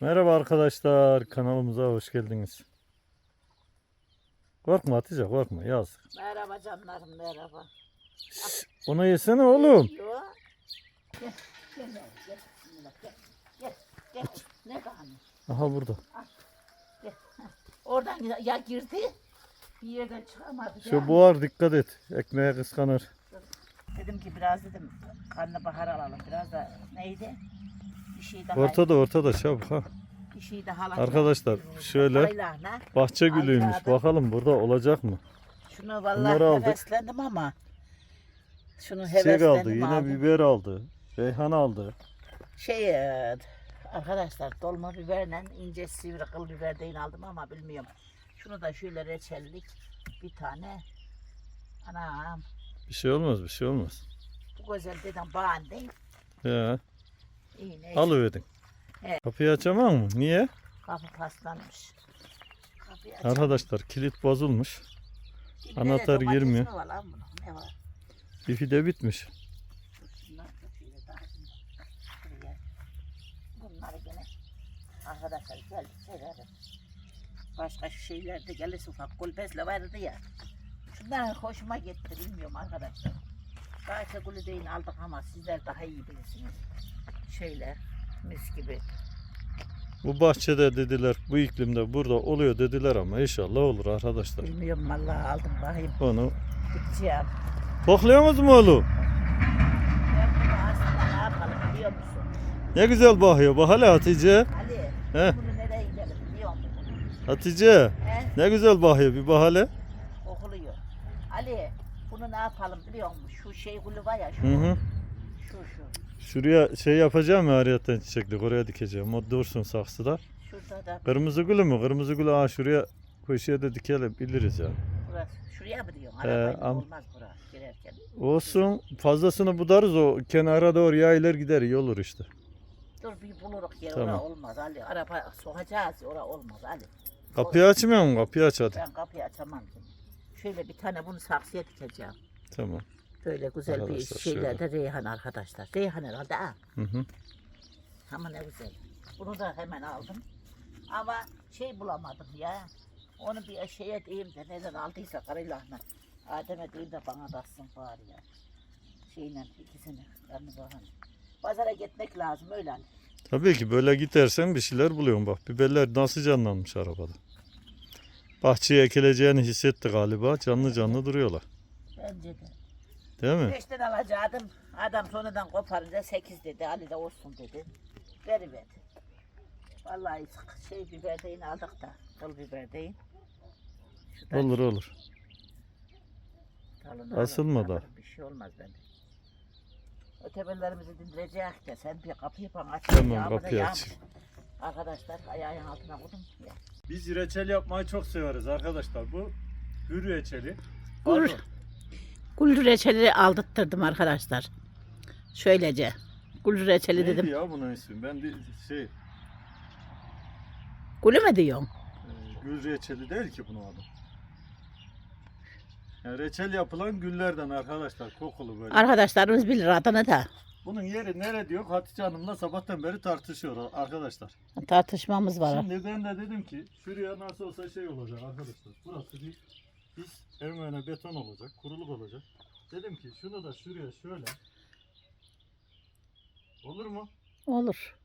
Merhaba arkadaşlar, kanalımıza hoş geldiniz. Korkma Hatice, korkma yazık. Merhaba canlarım merhaba. Şşş, Onu yesene oğlum. Gel, gel, gel. Ne kanı? Aha burada. Gel. Oradan ya- ya girdi, bir yerden çıkamadı. Şu ya. buhar dikkat et. Ekmeğe kıskanır. Dedim ki biraz dedim karnabahar alalım. Biraz da neydi? Bir şey daha. Ortada ortada çabuk ha. Bir şey daha alacağım. Arkadaşlar, şöyle. Bahçe gülüymüş. Bakalım burada olacak mı? Şunu Bunları vallahi aldık. heveslendim ama. Şunu Çiçek heveslendim aldı, yine aldım. biber aldı. Reyhan aldı. Şey e, arkadaşlar dolma biberle ince sivri kıl biber değil aldım ama bilmiyorum. Şunu da şöyle reçellik bir tane. Anam Bir şey olmaz, bir şey olmaz. bu güzel dedim bağın değil. Ya, İyi neyse. alıverdin. Evet. Kapıyı açamam mı? Niye? Kapı paslanmış. Kapıyı. Arkadaşlar kilit bozulmuş. Bir anahtar domates girmiyor. mi var lan bunun? Ne var? İpi de bitmiş. Şunlar da şöyle dağıtayım. Şuraya. Bunları gene arkadaşlar geldi severim. Başka şeyler de gelirse ufak kulpesle vardı ya. Şunlar hoşuma gitti bilmiyorum arkadaşlar. Bahçe gülü değil aldık ama sizler daha iyi bilirsiniz. Şöyle mis gibi. Bu bahçede dediler, bu iklimde burada oluyor dediler ama inşallah olur arkadaşlar. Bilmiyorum vallahi aldım bakayım. Onu Gideceğim. kokluyor musun oğlum? Ben bunu aslında ne yapalım biliyor musun? Ne güzel bakıyor. Bak hele Hatice. Ali He, bunu nereye gidelim biliyor musun? Hatice. He? Ne güzel bakıyor. Bir bak hele. Okuluyor. Ali bunu ne yapalım biliyor musun? Şu şey gülü var ya şu. Hı hı. Şu şu. Şuraya şey yapacağım ya ariyetten çiçeklik. Oraya dikeceğim. O dursun saksıda. Şurada da Kırmızı gülü mü? Kırmızı gülü aa şuraya köşeye de dikelim. Biliriz ya. burası. Şuraya mı diyorsun? Arabayla am- olmaz bura girerken. Olsun. Fazlasını budarız o kenara doğru yayılır gider. iyi olur işte. Dur bir buluruk yer Tamam. ora olmaz Ali. Araba sokacağız ora olmaz Ali. Kapıyı açmıyor musun? Kapıyı aç hadi. Ben kapıyı açamam. Şöyle bir tane bunu saksıya dikeceğim. Tamam. Böyle güzel bir Arkadaşlar şeylerde reyhan arkadaşlar. Reyhan herhalde ha. Hı hı. Ama ne güzel. Bunu da hemen aldım. Ama şey bulamadım ya. Onu bir şeye diyeyim de neden aldıysa karılahına. Adem'e diyeyim de bana bassın bari ya. Şeyle ikisini karnı bakan. Pazara gitmek lazım öyle. Tabii ki böyle gidersen bir şeyler buluyorsun bak. Biberler nasıl canlanmış arabada. Bahçeye ekileceğini hissetti galiba. Canlı canlı duruyorlar. Bence de. Değil mi? Beşten alacaktım. Adam sonradan koparınca sekiz dedi. Ali de olsun dedi. Veriverdi. Vallahi şey biber deyin aldık da. Kıl biber deyin. Şu da Olur olur. Dalını Asılma alın, da. Bir şey olmaz bende. Ötebelerimizi dindirecek de sen bir kapıyı bana aç. Tamam, Yağmur da kapıyı yağmış. aç. Arkadaşlar ayağın altına koydum. Biz reçel yapmayı çok severiz arkadaşlar. Bu hür reçeli. Pardon, Gül reçeli aldırttırdım arkadaşlar. Şöylece. Gül reçeli Neydi dedim. ya bunun ismi? Ben de şey Gülü mü diyorsun? e, gül reçeli değil ki bunun adı. Yani reçel yapılan güllerden arkadaşlar kokulu böyle. Arkadaşlarımız bilir adını da. Bunun yeri nere diyor Hatice Hanım'la sabahtan beri tartışıyor arkadaşlar. Tartışmamız var. Şimdi ben de dedim ki şuraya nasıl olsa şey olacak arkadaşlar. Burası bir biz evmene beton olacak, kuruluk olacak. Dedim ki şunu da şuraya şöyle. Olur mu? Olur.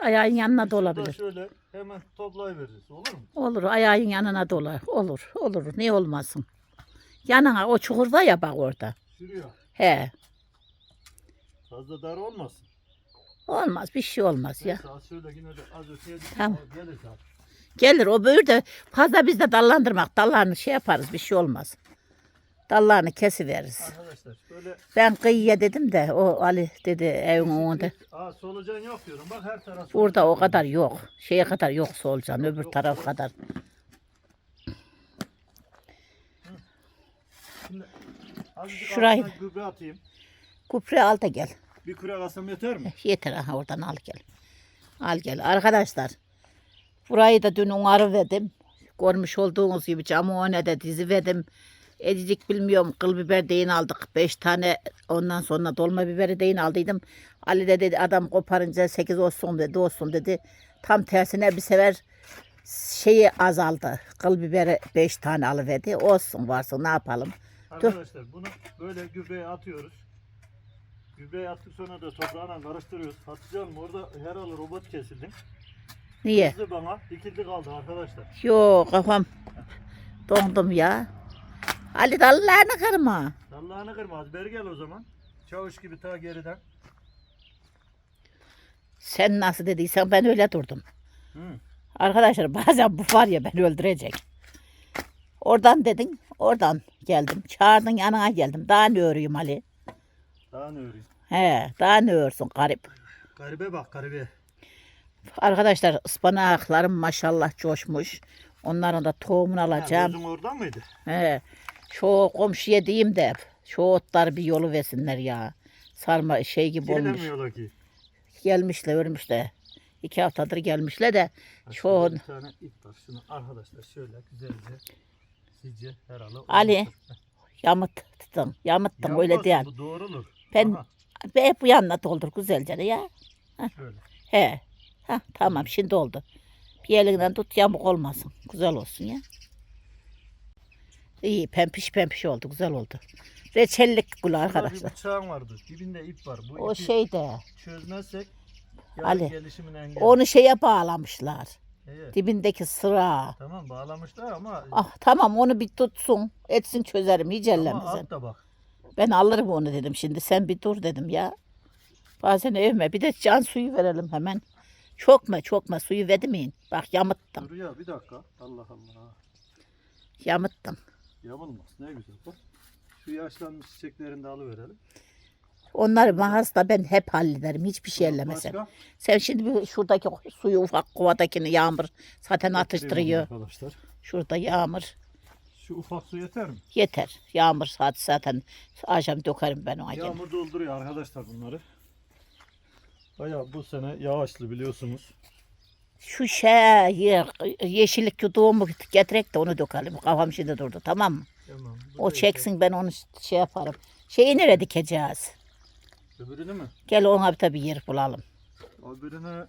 Ayağın yanına da olabilir. şöyle hemen toplayıveririz. Olur mu? Olur. Ayağın yanına da olur. Olur. Olur. Niye olmasın? Yanına o çukur var ya bak orada. Şuraya. He. Fazla dar olmasın. Olmaz. Bir şey olmaz ya. Neyse az şöyle yine de az öteye Tamam. gelir zaten. Gelir o böğür de fazla biz de dallandırmak. Dallarını şey yaparız. Bir şey olmaz. Dallarını kesiveririz. Arkadaşlar böyle Ben kıyıya dedim de o Ali dedi evin önünde. Aa solucan yok diyorum. Bak her taraf. Burada o kadar yok. Şeye kadar yok solucan. Öbür taraf kadar. Şimdi azıcık Şurayı- altına gübre atayım. Kupre al da gel. Bir kürek alsam yeter mi? Yeter aha oradan al gel. Al gel. Arkadaşlar burayı da dün onarı verdim. Görmüş olduğunuz gibi camı önüne de dizi verdim. Edicik bilmiyorum kıl biber deyin aldık. Beş tane ondan sonra dolma biberi deyin aldıydım. Ali de dedi adam koparınca 8 olsun dedi olsun dedi. Tam tersine bir sefer şeyi azaldı. Kıl biberi 5 tane alıverdi. Olsun varsın ne yapalım. Arkadaşlar bunu böyle gübreye atıyoruz. Gübreye attık sonra da toprağına karıştırıyoruz. Hatice Hanım orada herhalde robot kesildin. Niye? Kızdı bana dikildi kaldı arkadaşlar. Yok kafam dondum ya. Ali dallarını kırma. Allah'ını kırmaz. Beri gel o zaman. Çavuş gibi ta geriden. Sen nasıl dediysen ben öyle durdum. Hı. Arkadaşlar bazen bu var ya beni öldürecek. Oradan dedin, oradan geldim. Çağırdın yanına geldim. Daha ne örüyüm Ali? Daha ne öreyim? He, daha ne örsün garip. Garibe bak garibe. Arkadaşlar ıspanaklarım maşallah coşmuş. Onların da tohumunu Ha, alacağım. gözüm oradan mıydı? He. Şu komşuya diyeyim de şu otlar bir yolu versinler ya. Sarma şey gibi olmuş. Gelemiyorlar ki. Gelmişler, ölmüşler. İki haftadır gelmişler de Ha, Şu şurada on- Bir tane ip var. Şunu arkadaşlar şöyle güzelce sizce herhalde. Ali, yamıttın. Yamıttın öyle değil. Bu doğrulur. Ben- Aha, Be bu yanına doldur güzelce ya. şöyle. He. Ha, tamam şimdi oldu. Bir elinden tut yamuk olmasın. Güzel olsun ya. İyi pempiş pempiş oldu. Güzel oldu. Reçellik Burada arkadaşlar. bir bıçağım vardı. Dibinde ip var. Bu O ipi şeyde. çözmezsek Ali, gelişimin engeli. Onu şeye bağlamışlar. Evet. Dibindeki sıra. Tamam bağlamışlar ama Ah tamam onu bir tutsun. Etsin çözerim. Hiç ama ellemezsin. at da bak. Ben alırım onu dedim. Şimdi sen bir dur dedim ya. Bazen övme. Bir de can suyu verelim hemen. Çok mu çok mu suyu vermeyin. Bak yamıttım. Dur ya bir dakika. Allah Allah. Yamıttım. Yamulmaz. Ne güzel bak. Şu yaşlanmış çiçeklerini de alıverelim. Onları mahasta ben hep hallederim. Hiçbir şey ellemesem. Başka? Sen şimdi bir şuradaki suyu ufak kovadakini yağmur zaten atıştırıyor. Arkadaşlar. Şurada yağmur. Şu ufak su yeter mi? Yeter. Yağmur saat zaten akşam dökerim ben gene. Yağmur dolduruyor arkadaşlar bunları. Bayağı bu sene yağışlı biliyorsunuz. Şu şey yeşillik yuduğumu getirek de onu dökelim. Kafam şimdi durdu tamam mı? Tamam. O çeksin ben onu şey yaparım. Şeyi nereye dikeceğiz? yeter. Öbürünü mü? Gel ona bir tabii yer bulalım. Öbürünü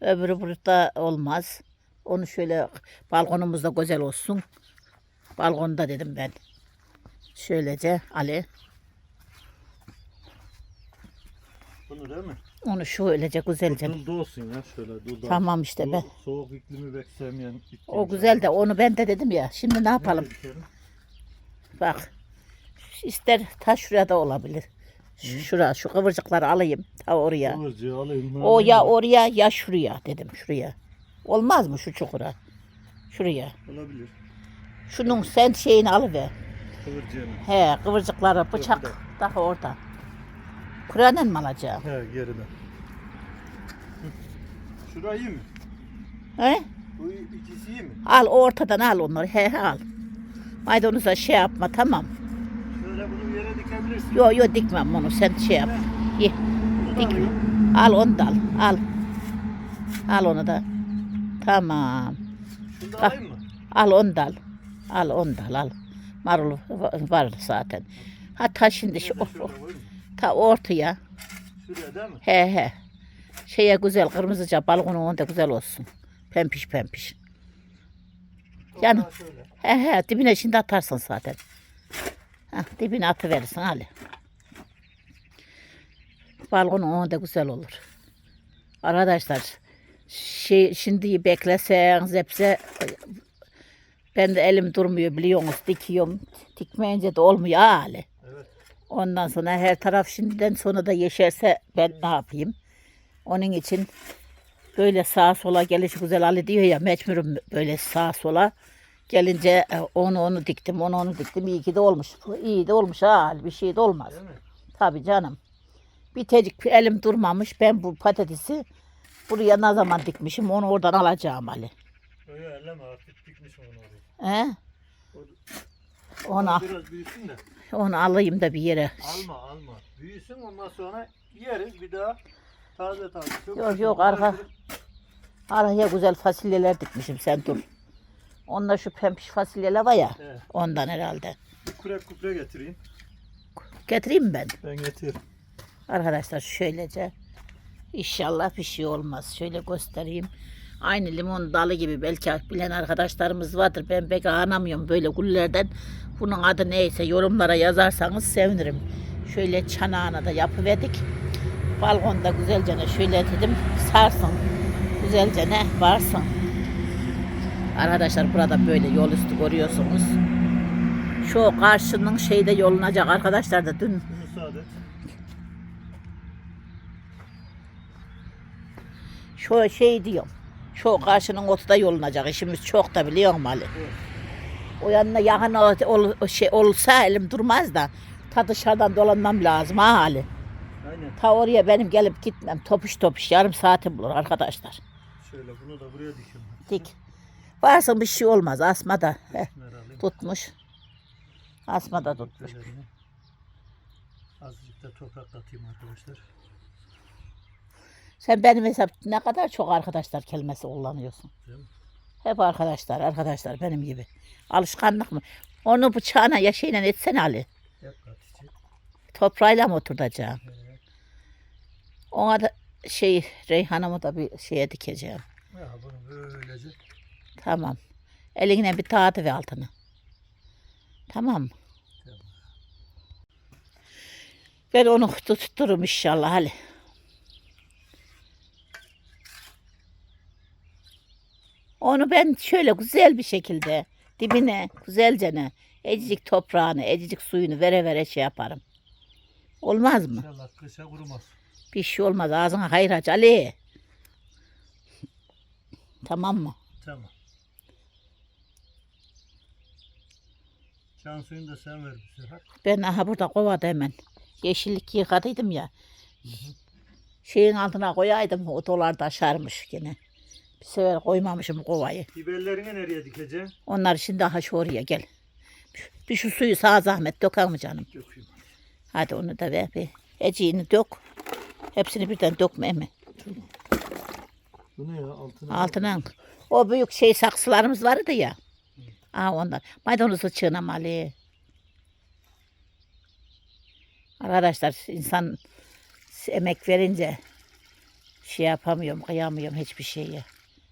Öbürü burada olmaz. Onu şöyle balkonumuzda güzel olsun. Balkonda dedim ben. Şöylece Ali. Bunu değil mi? Onu şöylece güzelce. Dulda olsun ya şöyle dulda. Tamam işte Bu ben. Soğuk iklimi pek sevmeyen bitki. O güzel de onu ben de dedim ya. Şimdi ne yapalım? Dikelim? Bak. İster ta şurada olabilir. Ş- Şura şu kıvırcıkları alayım ta oraya. Kıvırcığı alayım. O ya oraya ya şuraya dedim şuraya. Olmaz mı şu çukura? Şuraya. Olabilir. Şunun sen şeyini alıver. Kıvırcığını. He kıvırcıkları bıçak daha orada. Kur'an'ın mı alacağım? He geride. Hı. Şura iyi mi? He? Bu ikisi iyi mi? Al ortadan al onları. He he al. Maydanoza şey yapma tamam. Şöyle bunu yere dikebilirsin. Yo yo dikmem onu sen şey yap. Ye. Bunu da Dik. alayım. Al onu da al. Al. Al onu da. Tamam. Şunu da alayım mı? Al onu da al. Al onu da al. al. Marul va- var zaten. Hatta şimdi şu, şöyle koyayım. Ta ortaya. Şuraya değil mi? He he. Şeye güzel kırmızıca balkonu onda güzel olsun. Pempiş pempiş. Yani-. He he dibine şimdi atarsın zaten. Heh, dibine atıverirsin Ali. Balkonu onda güzel olur. Arkadaşlar şey, şimdi bekleseniz hepsi ben de elim durmuyor biliyorsunuz dikiyorum. Dikmeyince de olmuyor ha Ali. Ondan sonra her taraf şimdiden sonra da yeşerse ben ne yapayım? Onun için böyle sağa sola gelişi güzel Ali diyor ya mecburum böyle sağa sola. Gelince e, onu onu diktim, onu onu diktim. İyi ki de olmuş. İyi de olmuş ha. Bir şey de olmaz. Tabii canım. Bir tecik bir elim durmamış. Ben bu patatesi buraya ne zaman dikmişim onu oradan alacağım Ali. Öyle elleme artık dikmişim onu oraya. He? Onu, Biraz büyüsün de. Onu alayım da bir yere. Alma alma. Büyüsün ondan sonra yeriz bir daha. Taze taze. Çok Yok, yok, arka- Araya güzel fasulyeler dikmişim sen dur. Onda şu pempiş fasulyeler var ya. Evet. Ondan herhalde. Bir kurek kupre getireyim. Getireyim mi ben. Ben getir. Arkadaşlar şöylece inşallah bir şey olmaz. Şöyle göstereyim. Aynı limon dalı gibi belki bilen arkadaşlarımız vardır. Ben pek anlamıyorum böyle güllerden. Bunun adı neyse yorumlara yazarsanız sevinirim. Şöyle çanağına da yapıverdik. Balkonda güzelce ne şöyle dedim sarsın. Güzelce ne varsın. Arkadaşlar burada böyle yol üstü görüyorsunuz. Şu karşının şeyde yolunacak arkadaşlar da dün. Şu şey diyorum. Şu karşının otu da yolunacak. İşimiz çok da biliyor musun Ali? O yanına yakın ol, ol- şey olsa elim durmaz da ta dışarıdan dolanmam lazım ha Ali. Aynen. Ta oraya benim gelip gitmem. Topuş topuş yarım saatim bulur arkadaşlar. Şöyle bunu da buraya dikeyim. Dik. Varsa bir şey olmaz. Asma da heh, tutmuş. Asma da tutmuş. Azıcık da toprak atayım arkadaşlar. Sen benim hesap ne kadar çok arkadaşlar kelimesi kullanıyorsun. Değil mi? Hep arkadaşlar, arkadaşlar benim gibi. Alışkanlık mı? Onu bıçağına yaşayla etsene Ali. Katacağım. Toprağıyla mı oturtacağım? Evet. Ona da şey Reyhan'ımı da bir şeye dikeceğim. Ya bunu böylece Tamam. Eline bir dağıtı ve altını. Tamam mı? Tamam. Ben onu tuttururum inşallah Ali. Onu ben şöyle güzel bir şekilde dibine güzelce ne ecicik toprağını, ecicik suyunu vere vere şey yaparım. Olmaz mı? İnşallah kışa kurumaz. Bir şey olmaz. Ağzına hayır aç Ali. Tamam mı? Tamam. Can suyunu da sen ver bu sefer. Ben aha burada kovada hemen. Yeşillik yıkadıydım ya. Şeyin altına koyaydım. O dolar da aşarmış gene. Bir sefer koymamışım kovayı. Biberlerini nereye dikeceksin? Onlar şimdi daha şu oraya gel. Bir şu suyu sağ zahmet döker mi canım? Dökeyim. Hadi onu da ver bir. Eciğini dök. Hepsini birden dökme mi? Bu ne ya? Altına. Altına o büyük şey saksılarımız vardı ya. Aa onlar. Maydanozu çiğnemalı. Arkadaşlar insan emek verince şey yapamıyorum, kıyamıyorum hiçbir şeye.